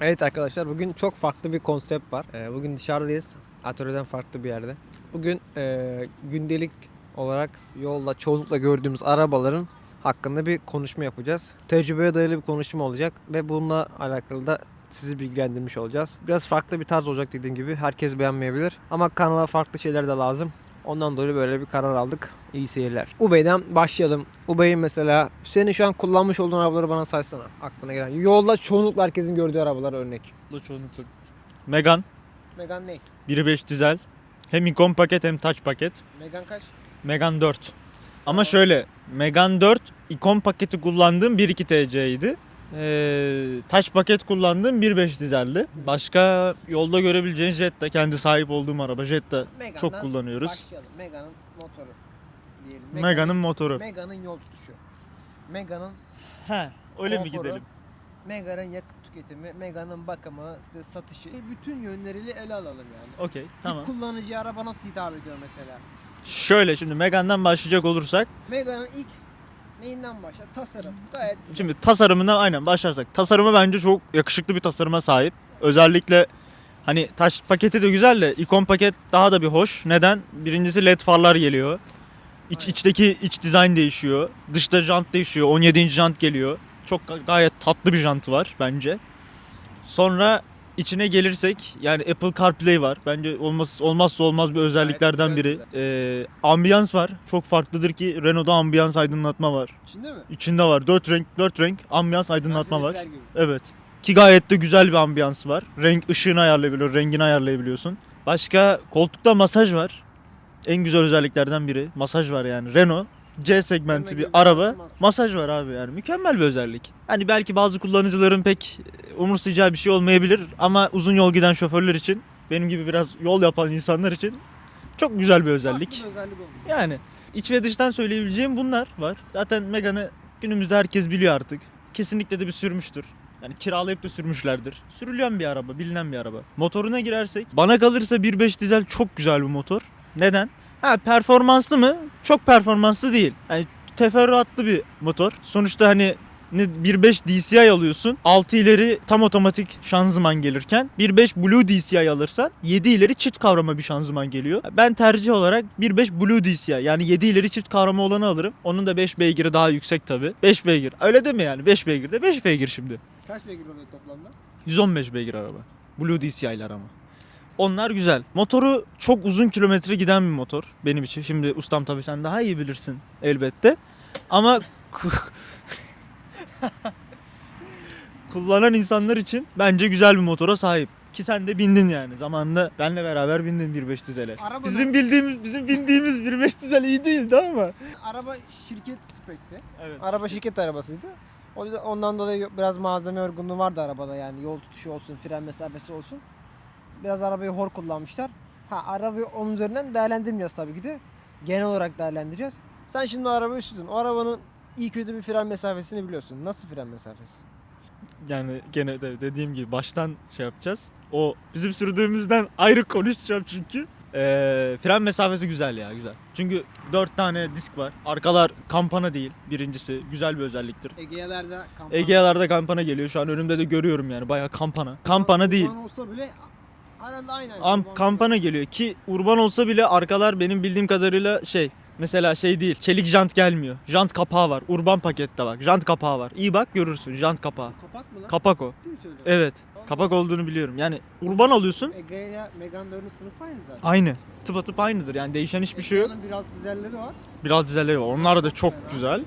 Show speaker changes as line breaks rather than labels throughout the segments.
Evet arkadaşlar bugün çok farklı bir konsept var. Ee, bugün dışarıdayız. Atölyeden farklı bir yerde. Bugün e, gündelik olarak yolda çoğunlukla gördüğümüz arabaların hakkında bir konuşma yapacağız. Tecrübeye dayalı bir konuşma olacak ve bununla alakalı da sizi bilgilendirmiş olacağız. Biraz farklı bir tarz olacak dediğim gibi. Herkes beğenmeyebilir ama kanala farklı şeyler de lazım. Ondan dolayı böyle bir karar aldık. İyi seyirler. Ubey'den başlayalım. Ubey'in mesela senin şu an kullanmış olduğun arabaları bana saysana. Aklına gelen. Yolda çoğunlukla herkesin gördüğü arabalar örnek.
Da çoğunlukla. Megan
Megan ne?
1.5 dizel. Hem ikon paket hem touch paket.
Megan kaç?
Megan 4. Ama şöyle Megan 4 ikon paketi kullandığım 1.2 TC'ydi. Ee, touch paket kullandığım 1.5 dizeldi. Başka yolda görebileceğin Jetta kendi sahip olduğum araba Jetta
Megan'dan
çok kullanıyoruz.
Başlayalım. Megan'ın motoru diyelim.
Mega'nın motoru.
Megan'ın yol tutuşu. Megan'ın
He, öyle mi
konforu,
gidelim?
Mega'nın yakıt tüketimi, Mega'nın bakımı, işte satışı, bütün yönleriyle ele alalım yani.
Okey,
Bir
tamam.
kullanıcı araba nasıl hitap ediyor mesela?
Şöyle şimdi Megan'dan başlayacak olursak
Mega'nın ilk neyinden başlar? Tasarım. Gayet güzel.
Şimdi tasarımına aynen başlarsak. Tasarımı bence çok yakışıklı bir tasarıma sahip. Özellikle hani taş paketi de güzel de ikon paket daha da bir hoş. Neden? Birincisi led farlar geliyor. İç, içteki iç dizayn değişiyor. Dışta jant değişiyor. 17. jant geliyor. Çok ga- gayet tatlı bir jantı var bence. Sonra içine gelirsek yani Apple CarPlay var. Bence olmaz, olmazsa olmaz bir özelliklerden biri. Ee, ambiyans var. Çok farklıdır ki Renault'da ambiyans aydınlatma var.
İçinde mi?
İçinde var. 4 renk 4 renk ambiyans aydınlatma var.
Mercedesler gibi.
Evet. Ki gayet de güzel bir ambiyans var. Renk ışığını ayarlayabiliyor, rengini ayarlayabiliyorsun. Başka koltukta masaj var. En güzel özelliklerden biri. Masaj var yani. Renault C segmenti bir araba.
masaj.
Var abi yani. Mükemmel bir özellik. Hani belki bazı kullanıcıların pek umursayacağı bir şey olmayabilir ama uzun yol giden şoförler için, benim gibi biraz yol yapan insanlar için çok güzel bir özellik. Yani iç ve dıştan söyleyebileceğim bunlar var. Zaten Megane'ı günümüzde herkes biliyor artık. Kesinlikle de bir sürmüştür. Yani kiralayıp da sürmüşlerdir. Sürülen bir araba, bilinen bir araba. Motoruna girersek bana kalırsa 1.5 dizel çok güzel bir motor. Neden? Ha performanslı mı? Çok performanslı değil. Yani teferruatlı bir motor. Sonuçta hani ne 1.5 DCI alıyorsun. 6 ileri tam otomatik şanzıman gelirken 1.5 Blue DCI alırsan 7 ileri çift kavrama bir şanzıman geliyor. Ben tercih olarak 1.5 Blue DCI yani 7 ileri çift kavrama olanı alırım. Onun da 5 beygiri daha yüksek tabi. 5 beygir. Öyle deme yani 5 beygir de 5 beygir şimdi.
Kaç beygir oluyor toplamda?
115 beygir araba. Blue DCI'ler ama. Onlar güzel. Motoru çok uzun kilometre giden bir motor benim için. Şimdi ustam tabii sen daha iyi bilirsin elbette. Ama kullanan insanlar için bence güzel bir motora sahip. Ki sen de bindin yani. Zamanında benle beraber bindin 1.5 dizele.
Araba
Bizim bildiğimiz bizim bindiğimiz 1.5 dizel iyi değildi ama.
Araba şirket spekti.
Evet.
Araba şirket arabasıydı. O yüzden ondan dolayı biraz malzeme yorgunluğu vardı arabada yani yol tutuşu olsun, fren mesafesi olsun. Biraz arabayı hor kullanmışlar. Ha arabayı onun üzerinden değerlendirmeyeceğiz tabii ki de. Genel olarak değerlendireceğiz. Sen şimdi o arabayı sürdün. O arabanın iyi kötü bir fren mesafesini biliyorsun. Nasıl fren mesafesi?
Yani gene de dediğim gibi baştan şey yapacağız. O bizim sürdüğümüzden ayrı konuşacağım çünkü. Ee, fren mesafesi güzel ya güzel. Çünkü 4 tane disk var. Arkalar kampana değil birincisi. Güzel bir özelliktir.
Ege'lerde kampanya.
Egea'larda kampana geliyor. Şu an önümde de görüyorum yani bayağı kampana. Kampana değil.
Urban olsa bile aynı. aynı.
Am, kampana geliyor ki urban olsa bile arkalar benim bildiğim kadarıyla şey Mesela şey değil. Çelik jant gelmiyor. Jant kapağı var. Urban pakette var. Jant kapağı var. İyi bak görürsün. Jant kapağı.
Kapak mı lan?
Kapak o.
Ciddi mi söylüyorsun?
Evet. Kapak olduğunu biliyorum. Yani urban alıyorsun.
Ege ile Megane 4'ün sınıfı aynı zaten.
Aynı. Tıpatıp aynıdır. Yani değişen hiçbir şey yok.
Egea'nın 1.6 dizelleri var.
Biraz dizelleri var. Onlar da çok güzel.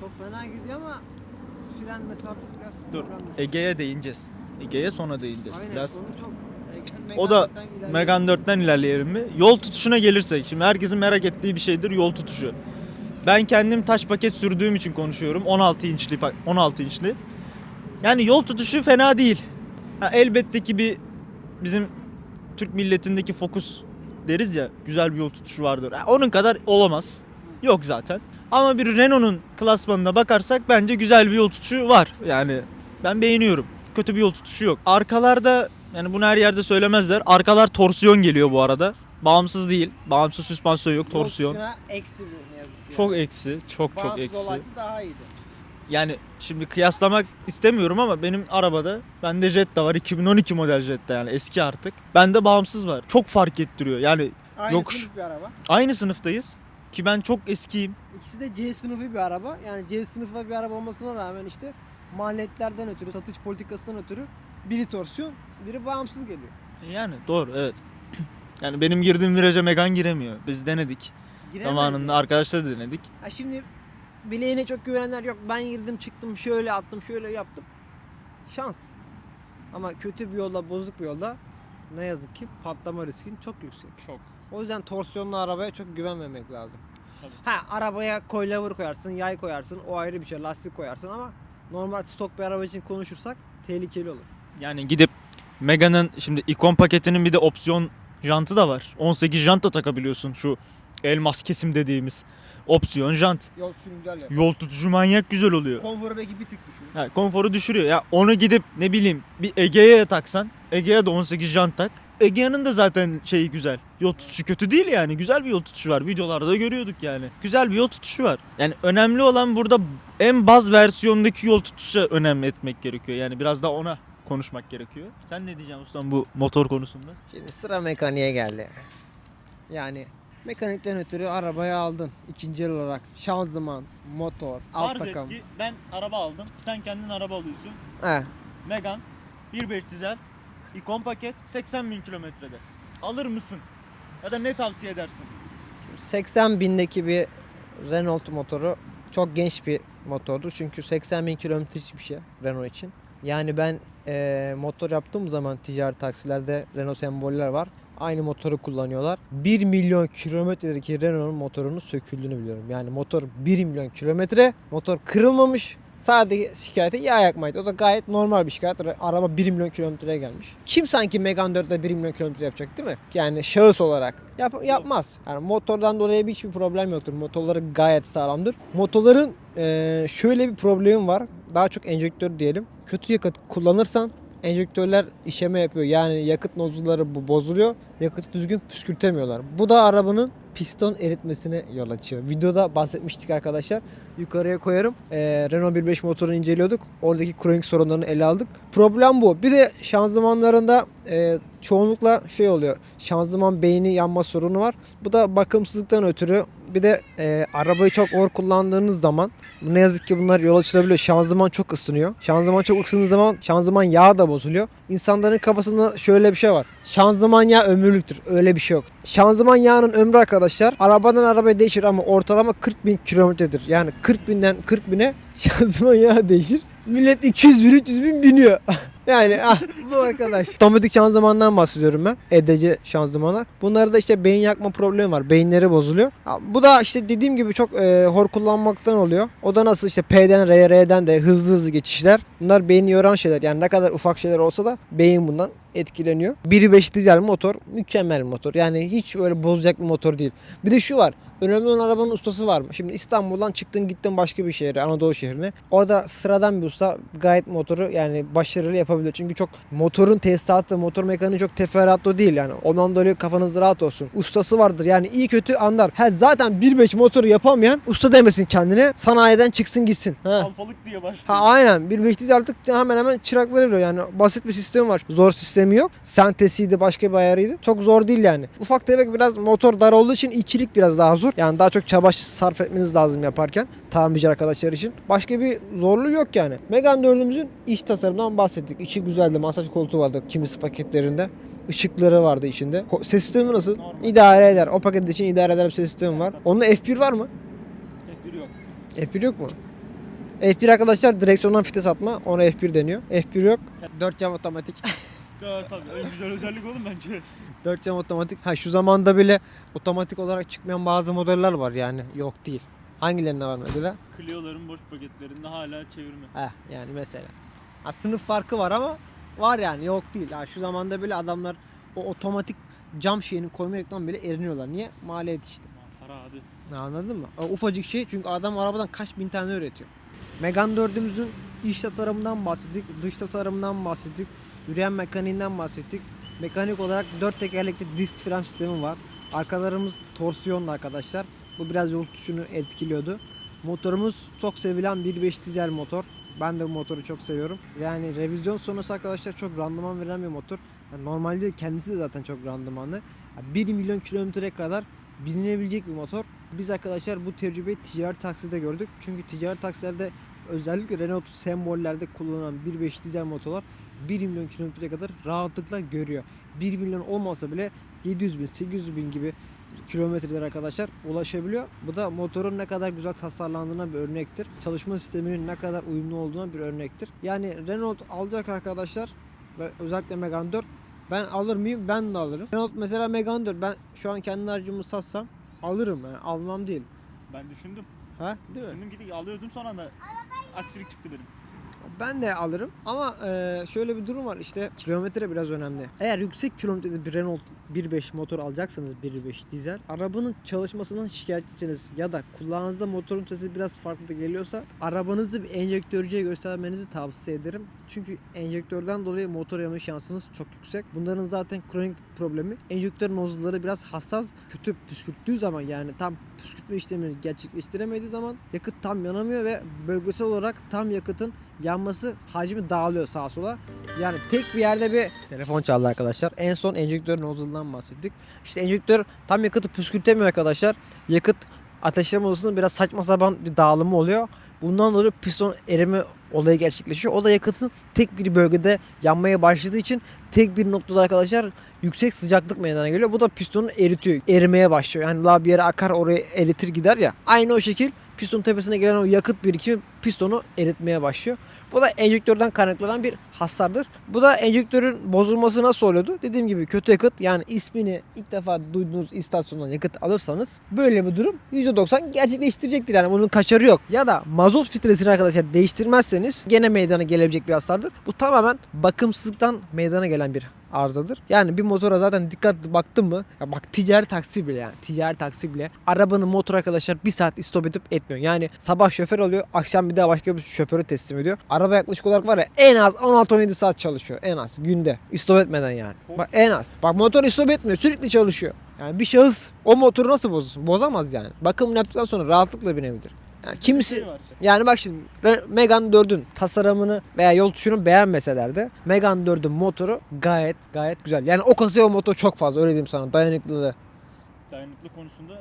Çok fena gidiyor ama fren mesafesi biraz
Dur.
problem.
Ege'ye değineceğiz. Ege'ye sonra değineceğiz.
Aynen,
Biraz
onu çok
O da
Megane'den ilerliyor.
Megan 4'ten ilerleyelim mi? Yol tutuşuna gelirsek. Şimdi herkesin merak ettiği bir şeydir yol tutuşu. Ben kendim taş paket sürdüğüm için konuşuyorum. 16 inçli pa- 16 inçli. Yani yol tutuşu fena değil. Ha, elbette ki bir bizim Türk milletindeki Focus deriz ya güzel bir yol tutuşu vardır. Ha, onun kadar olamaz. Yok zaten. Ama bir Renault'un klasmanına bakarsak bence güzel bir yol tutuşu var. Yani ben beğeniyorum. Kötü bir yol tutuşu yok. Arkalarda yani bunu her yerde söylemezler. Arkalar torsiyon geliyor bu arada. Bağımsız değil. Bağımsız süspansiyon yok, torsiyon.
eksi bir ne yazık ki.
Çok eksi, çok çok
Bağımsız
eksi.
olaydı daha iyiydi.
Yani şimdi kıyaslamak istemiyorum ama benim arabada bende Jetta var 2012 model Jetta yani eski artık. Bende bağımsız var. Çok fark ettiriyor. Yani
Aynı
Yok.
sınıf bir araba.
aynı sınıftayız ki ben çok eskiyim.
İkisi de C sınıfı bir araba. Yani C sınıfı bir araba olmasına rağmen işte maliyetlerden ötürü, satış politikasından ötürü biri torsiyon, biri bağımsız geliyor.
Yani doğru evet. Yani benim girdiğim viraja Megan giremiyor. Biz denedik.
Giremez
Zamanında
yani.
arkadaşlar da denedik.
Ha şimdi bileğine çok güvenenler yok. Ben girdim çıktım şöyle attım şöyle yaptım. Şans. Ama kötü bir yolda bozuk bir yolda ne yazık ki patlama riskin çok yüksek.
Çok.
O yüzden torsiyonlu arabaya çok güvenmemek lazım.
Tabii.
Ha arabaya coilover koyarsın, yay koyarsın, o ayrı bir şey, lastik koyarsın ama normal stok bir araba için konuşursak tehlikeli olur.
Yani gidip Mega'nın şimdi ikon paketinin bir de opsiyon jantı da var. 18 jant da takabiliyorsun şu elmas kesim dediğimiz opsiyon jant.
Yol sürümcüler yap.
Yol tutucu manyak güzel oluyor.
Konforu belki bir tık düşürür.
Ha, konforu düşürüyor. Ya onu gidip ne bileyim bir Egea'ya taksan. Egea'ya da 18 jant tak. Egea'nın da zaten şeyi güzel. Yol tutuşu kötü değil yani. Güzel bir yol tutuşu var. Videolarda da görüyorduk yani. Güzel bir yol tutuşu var. Yani önemli olan burada en baz versiyondaki yol tutuşa önem etmek gerekiyor. Yani biraz da ona konuşmak gerekiyor. Sen ne diyeceksin ustam bu motor konusunda?
Şimdi sıra mekaniğe geldi. Yani mekanikten ötürü arabayı aldın. İkinci el olarak şanzıman, motor, alt
Farz et
takım.
ki ben araba aldım. Sen kendin araba alıyorsun.
He.
Megan 1.5 dizel ikon paket 80 bin kilometrede. Alır mısın? Ya da ne tavsiye edersin?
80 bindeki bir Renault motoru çok genç bir motordur. Çünkü 80 bin kilometre hiçbir şey Renault için. Yani ben eee, motor yaptığım zaman ticari taksilerde Renault semboller var. Aynı motoru kullanıyorlar. 1 milyon kilometredeki Renault'un motorunun söküldüğünü biliyorum. Yani motor 1 milyon kilometre. Motor kırılmamış. Sadece şikayeti yağ yakmaydı. O da gayet normal bir şikayet. Araba 1 milyon kilometreye gelmiş. Kim sanki Megane 4'te 1 milyon kilometre yapacak değil mi? Yani şahıs olarak. Yap, yapmaz. Yani motordan dolayı hiçbir problem yoktur. Motorları gayet sağlamdır. Motorların eee, şöyle bir problemi var. Daha çok enjektör diyelim. Kötü yakıt kullanırsan enjektörler işeme yapıyor. Yani yakıt nozulları bozuluyor. Yakıtı düzgün püskürtemiyorlar. Bu da arabanın piston eritmesine yol açıyor. Videoda bahsetmiştik arkadaşlar. Yukarıya koyarım. Ee, Renault 1.5 motorunu inceliyorduk. Oradaki kronik sorunlarını ele aldık. Problem bu. Bir de şanzımanlarında e, çoğunlukla şey oluyor. Şanzıman beyni yanma sorunu var. Bu da bakımsızlıktan ötürü bir de e, arabayı çok ağır kullandığınız zaman ne yazık ki bunlar yol açılabiliyor. Şanzıman çok ısınıyor. Şanzıman çok ısındığı zaman şanzıman yağı da bozuluyor. İnsanların kafasında şöyle bir şey var. Şanzıman yağı ömürlüktür. Öyle bir şey yok. Şanzıman yağının ömrü arkadaşlar arabadan arabaya değişir ama ortalama 40 bin kilometredir. Yani 40 binden 40 bine şanzıman yağı değişir. Millet 200 bin 300 bin biniyor. Yani ah bu arkadaş. Otomatik şanzımandan bahsediyorum ben. EDC şanzımanlar. Bunlarda işte beyin yakma problemi var. Beyinleri bozuluyor. Bu da işte dediğim gibi çok e, hor kullanmaktan oluyor. O da nasıl işte P'den R'ye R'den de hızlı hızlı geçişler. Bunlar beyni yoran şeyler. Yani ne kadar ufak şeyler olsa da beyin bundan etkileniyor. 1.5 dizel motor mükemmel motor. Yani hiç böyle bozacak bir motor değil. Bir de şu var. Önemli olan arabanın ustası var mı? Şimdi İstanbul'dan çıktın gittin başka bir şehre, Anadolu şehrine. Orada sıradan bir usta gayet motoru yani başarılı yapabiliyor. Çünkü çok motorun tesisatı, motor mekaniği çok teferruatlı değil yani. Ondan dolayı kafanız rahat olsun. Ustası vardır yani iyi kötü anlar. Ha zaten 1.5 motoru yapamayan usta demesin kendine. Sanayiden çıksın gitsin. Ha.
Alfalık diye başlıyor.
Ha aynen. 1.5 dizel artık hemen hemen çırakları biliyor. Yani basit bir sistemi var. Zor sistemi yok. Sentesiydi başka bir ayarıydı. Çok zor değil yani. Ufak tefek biraz motor dar olduğu için ikilik biraz daha zor. Yani daha çok çaba sarf etmeniz lazım yaparken. Tamirci arkadaşlar için. Başka bir zorluğu yok yani. Megane 4'ümüzün iç tasarımından bahsettik. İçi güzeldi. Masaj koltuğu vardı kimisi paketlerinde. Işıkları vardı içinde. Ko- Ses sistemi nasıl?
Normal.
İdare eder. O paket için idare eder bir ses sistemi var. Onda F1 var mı?
F1 yok.
F1 yok mu? F1 arkadaşlar direksiyondan vites atma. Ona F1 deniyor. F1 yok. 4 cam otomatik.
Ya tabii en güzel özellik oğlum bence.
4 cam otomatik. Ha şu zamanda bile otomatik olarak çıkmayan bazı modeller var yani. Yok değil. Hangilerinde var mesela?
Clio'ların boş paketlerinde hala çevirme.
Heh yani mesela. Ha, sınıf farkı var ama var yani yok değil. Ha, şu zamanda bile adamlar o otomatik cam şeyini koymaktan bile eriniyorlar. Niye? Maliyet işte.
Para abi.
Anladın mı? O ufacık şey çünkü adam arabadan kaç bin tane üretiyor. Megane 4'ümüzün iç tasarımından bahsettik, dış tasarımından bahsettik, yürüyen mekaniğinden bahsettik. Mekanik olarak 4 tekerlekli disk fren sistemi var. Arkalarımız torsiyonlu arkadaşlar. Bu biraz yol tutuşunu etkiliyordu. Motorumuz çok sevilen 1.5 dizel motor. Ben de bu motoru çok seviyorum. Yani revizyon sonrası arkadaşlar çok randıman veren bir motor. Yani normalde kendisi de zaten çok randımanlı. Yani 1 milyon kilometreye kadar binilebilecek bir motor. Biz arkadaşlar bu tecrübeyi ticari takside gördük. Çünkü ticari taksilerde özellikle Renault sembollerde kullanılan 1.5 dizel motorlar 1 milyon kilometreye kadar rahatlıkla görüyor. 1 milyon olmasa bile 700 bin, 800 bin gibi kilometreler arkadaşlar ulaşabiliyor. Bu da motorun ne kadar güzel tasarlandığına bir örnektir. Çalışma sisteminin ne kadar uyumlu olduğuna bir örnektir. Yani Renault alacak arkadaşlar özellikle Megane 4 ben alır mıyım? Ben de alırım. Renault mesela Megane 4 ben şu an kendi harcımı satsam alırım yani almam değil.
Ben düşündüm.
Ha? Değil mi?
Düşündüm gidi alıyordum sonra da aksilik çıktı benim.
Ben de alırım ama e, şöyle bir durum var işte kilometre biraz önemli. Eğer yüksek kilometrede bir Renault 1.5 motor alacaksanız 1.5 dizel arabanın çalışmasından şikayetçisiniz ya da kulağınızda motorun sesi biraz farklı geliyorsa arabanızı bir enjektörcüye göstermenizi tavsiye ederim. Çünkü enjektörden dolayı motor yanma şansınız çok yüksek. Bunların zaten kronik problemi. Enjektör nozulları biraz hassas. Kötü püskürttüğü zaman yani tam püskürtme işlemini gerçekleştiremediği zaman yakıt tam yanamıyor ve bölgesel olarak tam yakıtın yanması hacmi dağılıyor sağa sola. Yani tek bir yerde bir telefon çaldı arkadaşlar. En son enjektör nozulundan bahsettik. İşte enjektör tam yakıtı püskürtemiyor arkadaşlar. Yakıt ateşleme odasında biraz saçma sapan bir dağılımı oluyor. Bundan dolayı piston erime olayı gerçekleşiyor. O da yakıtın tek bir bölgede yanmaya başladığı için tek bir noktada arkadaşlar yüksek sıcaklık meydana geliyor. Bu da pistonu eritiyor. Erimeye başlıyor. Yani la bir yere akar oraya eritir gider ya. Aynı o şekil piston tepesine gelen o yakıt birikimi pistonu eritmeye başlıyor. Bu da enjektörden kaynaklanan bir hasardır. Bu da enjektörün bozulması nasıl oluyordu? Dediğim gibi kötü yakıt yani ismini ilk defa duyduğunuz istasyondan yakıt alırsanız böyle bir durum %90 gerçekleştirecektir. Yani bunun kaçarı yok. Ya da mazot filtresini arkadaşlar değiştirmezseniz gene meydana gelebilecek bir hasardır. Bu tamamen bakımsızlıktan meydana gelen bir arızadır. Yani bir motora zaten dikkatli baktın mı? Ya bak ticari taksi bile yani ticari taksi bile arabanın motor arkadaşlar bir saat istop edip etmiyor. Yani sabah şoför alıyor akşam bir daha başka bir şoförü teslim ediyor. Araba yaklaşık olarak var ya en az 16-17 saat çalışıyor en az günde istop etmeden yani. Bak en az. Bak motor istop etmiyor sürekli çalışıyor. Yani bir şahıs o motoru nasıl bozsun? Bozamaz yani. Bakımını yaptıktan sonra rahatlıkla binebilir. Yani kimisi
Şey
yani bak şimdi Megane 4'ün tasarımını veya yol tutuşunu beğenmeseler de Megane 4'ün motoru gayet gayet güzel. Yani o kasaya o motor çok fazla öyle diyeyim sana dayanıklılığı.
Dayanıklı konusunda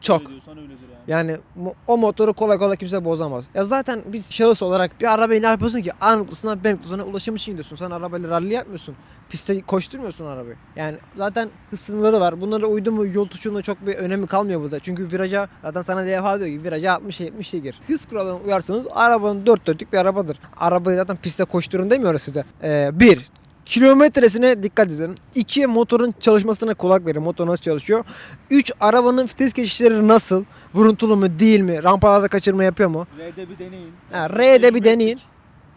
Çok.
öyle diyorsan öyledir yani.
Yani mo- o motoru kolay kolay kimse bozamaz. Ya zaten biz şahıs olarak bir arabayı ne yapıyorsun ki? A noktasından B noktasına ulaşım için gidiyorsun. Sen arabayla rally yapmıyorsun. Piste koşturmuyorsun arabayı. Yani zaten hız sınırları var. Bunlara uydu mu yol tutuşunda çok bir önemi kalmıyor burada. Çünkü viraja zaten sana levha diyor ki viraja 60 70 gir. Hız kuralına uyarsanız arabanın dört dörtlük bir arabadır. Arabayı zaten piste koşturun demiyoruz size. Ee, bir, Kilometresine dikkat edin. 2. Motorun çalışmasına kulak verin. Motor nasıl çalışıyor? 3. Arabanın vites geçişleri nasıl? Vuruntulu mu değil mi? Rampalarda kaçırma yapıyor mu?
R'de bir deneyin.
Ha, R'de bir deneyin.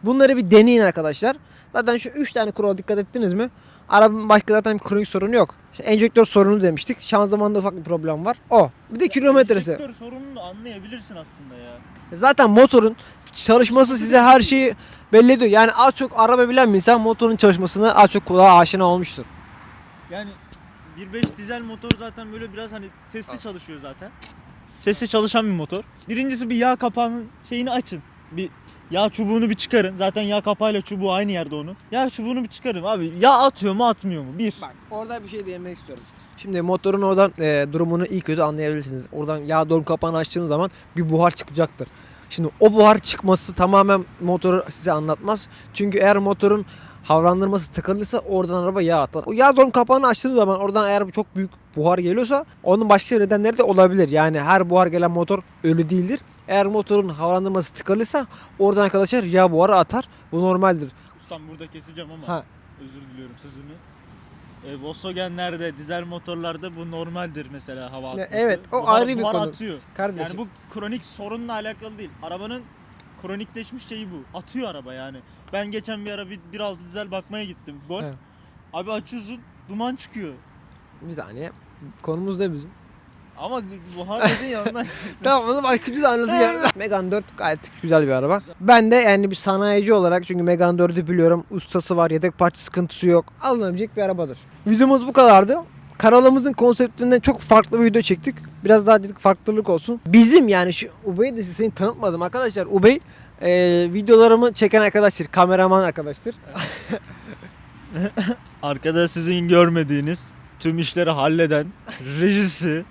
Bunları bir deneyin arkadaşlar. Zaten şu 3 tane kurala dikkat ettiniz mi? Arabanın başka zaten kronik sorunu yok. İşte enjektör sorunu demiştik. Şanzımanda ufak bir problem var. O. Bir de kilometresi.
Enjektör sorununu anlayabilirsin aslında ya.
Zaten motorun çalışması size her şeyi belli ediyor. Yani az çok araba bilen bir insan motorun çalışmasını az çok kulağa aşina olmuştur.
Yani 1.5 dizel motor zaten böyle biraz hani sesli çalışıyor zaten. Sesli çalışan bir motor. Birincisi bir yağ kapağının şeyini açın. Bir yağ çubuğunu bir çıkarın. Zaten yağ kapağıyla çubuğu aynı yerde onun. Yağ çubuğunu bir çıkarın abi. Yağ atıyor mu atmıyor mu? Bir.
Bak orada bir şey diyemek istiyorum. Şimdi motorun oradan e, durumunu iyi kötü anlayabilirsiniz. Oradan yağ dolum kapağını açtığınız zaman bir buhar çıkacaktır. Şimdi o buhar çıkması tamamen motoru size anlatmaz. Çünkü eğer motorun havlandırması tıkalıysa oradan araba yağ atar. O yağ dolum kapağını açtığınız zaman oradan eğer çok büyük buhar geliyorsa onun başka nedenleri de olabilir. Yani her buhar gelen motor ölü değildir. Eğer motorun havalandırması tıkalıysa oradan arkadaşlar yağ buharı atar. Bu normaldir.
Ustam burada keseceğim ama
Ha.
özür diliyorum sözünü. E, Volkswagen'lerde, dizel motorlarda bu normaldir mesela hava atması.
evet, o
Buhar-
ayrı bir
buhar
konu.
atıyor.
Kardeşim.
Yani bu kronik sorunla alakalı değil. Arabanın kronikleşmiş şeyi bu. Atıyor araba yani. Ben geçen bir ara bir 1.6 dizel bakmaya gittim. Golf.
Evet.
Abi açıyorsun duman çıkıyor.
Bir saniye. Konumuz ne bizim?
Ama buhar dedin ya ondan.
tamam onu başka türlü anlatacağım. Megane 4 gayet güzel bir araba. Ben de yani bir sanayici olarak çünkü Megane 4'ü biliyorum. Ustası var, yedek parça sıkıntısı yok. Alınabilecek bir arabadır. Videomuz bu kadardı. kanalımızın konseptinden çok farklı bir video çektik. Biraz daha dedik farklılık olsun. Bizim yani şu Ubey de seni tanıtmadım arkadaşlar. Ubey e, videolarımı çeken arkadaştır. Kameraman arkadaştır.
Arkada sizin görmediğiniz tüm işleri halleden rejisi,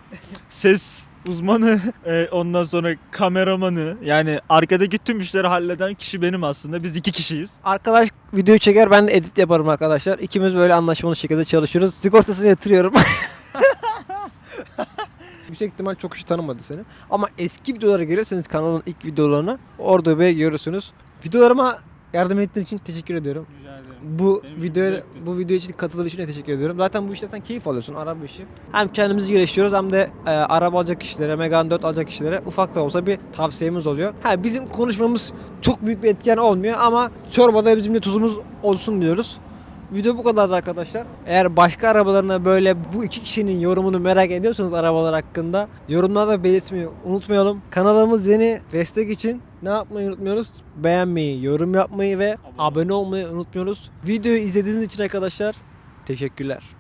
ses uzmanı, e, ondan sonra kameramanı yani arkadaki tüm işleri halleden kişi benim aslında. Biz iki kişiyiz.
Arkadaş videoyu çeker ben de edit yaparım arkadaşlar. İkimiz böyle anlaşmalı şekilde çalışıyoruz. Sigortasını yatırıyorum. Yüksek ihtimal çok kişi tanımadı seni. Ama eski videolara gelirseniz kanalın ilk videolarına orada bir görürsünüz. Videolarıma yardım ettiğin için teşekkür ediyorum.
Rica ederim.
Bu
Benim için
videoya
zevkti.
bu video için katıldığın için de teşekkür ediyorum. Zaten bu işte sen keyif alıyorsun araba işi. Hem kendimizi geliştiriyoruz hem de e, araba alacak kişilere, Megane 4 alacak kişilere ufak da olsa bir tavsiyemiz oluyor. Ha bizim konuşmamız çok büyük bir etken olmuyor ama çorbada bizim de tuzumuz olsun diyoruz. Video bu kadar arkadaşlar. Eğer başka arabalarına böyle bu iki kişinin yorumunu merak ediyorsanız arabalar hakkında yorumlarda belirtmeyi unutmayalım. Kanalımız yeni destek için ne yapmayı unutmuyoruz? Beğenmeyi, yorum yapmayı ve Abone olmayı unutmuyoruz. Videoyu izlediğiniz için arkadaşlar teşekkürler.